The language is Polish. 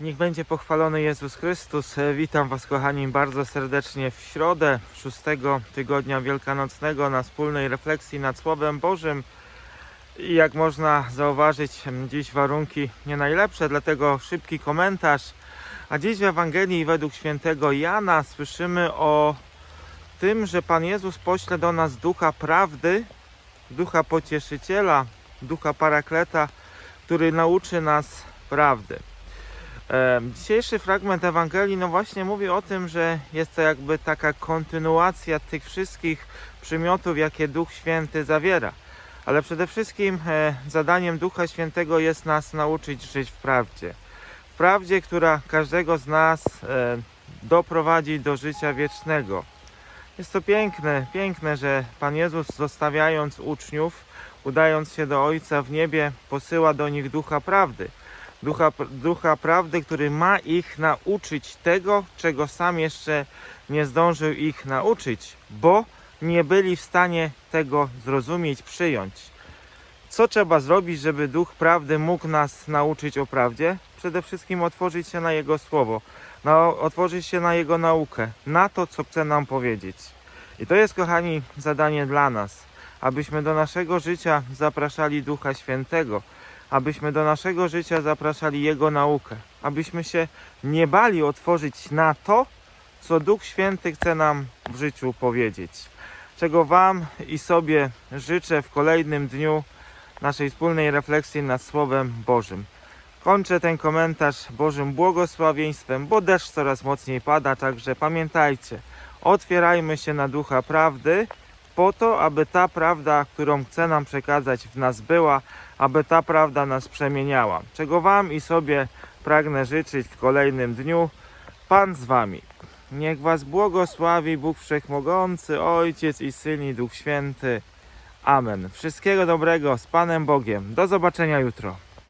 Niech będzie pochwalony Jezus Chrystus. E, Witam Was, kochani, bardzo serdecznie w środę szóstego tygodnia wielkanocnego na wspólnej refleksji nad Słowem Bożym. I jak można zauważyć, dziś warunki nie najlepsze, dlatego szybki komentarz. A dziś w Ewangelii według świętego Jana słyszymy o tym, że Pan Jezus pośle do nas ducha prawdy, ducha pocieszyciela, ducha parakleta, który nauczy nas prawdy. Dzisiejszy fragment Ewangelii, no właśnie mówi o tym, że jest to jakby taka kontynuacja tych wszystkich przymiotów, jakie Duch Święty zawiera. Ale przede wszystkim e, zadaniem Ducha Świętego jest nas nauczyć żyć w prawdzie. W prawdzie, która każdego z nas e, doprowadzi do życia wiecznego. Jest to piękne, piękne, że Pan Jezus zostawiając uczniów, udając się do Ojca w niebie, posyła do nich Ducha Prawdy. Ducha, ducha Prawdy, który ma ich nauczyć tego, czego sam jeszcze nie zdążył ich nauczyć, bo nie byli w stanie tego zrozumieć, przyjąć. Co trzeba zrobić, żeby Duch Prawdy mógł nas nauczyć o prawdzie? Przede wszystkim otworzyć się na Jego Słowo, na, otworzyć się na Jego naukę, na to, co chce nam powiedzieć. I to jest, kochani, zadanie dla nas, abyśmy do naszego życia zapraszali Ducha Świętego, abyśmy do naszego życia zapraszali Jego naukę, abyśmy się nie bali otworzyć na to, co Duch Święty chce nam w życiu powiedzieć. Czego Wam i sobie życzę w kolejnym dniu naszej wspólnej refleksji nad Słowem Bożym. Kończę ten komentarz Bożym błogosławieństwem, bo deszcz coraz mocniej pada, także pamiętajcie, otwierajmy się na ducha prawdy, po to, aby ta prawda, którą chce nam przekazać w nas była, aby ta prawda nas przemieniała. Czego Wam i sobie pragnę życzyć w kolejnym dniu. Pan z Wami. Niech Was błogosławi Bóg Wszechmogący, Ojciec i Syn i Duch Święty. Amen. Wszystkiego dobrego z Panem Bogiem. Do zobaczenia jutro.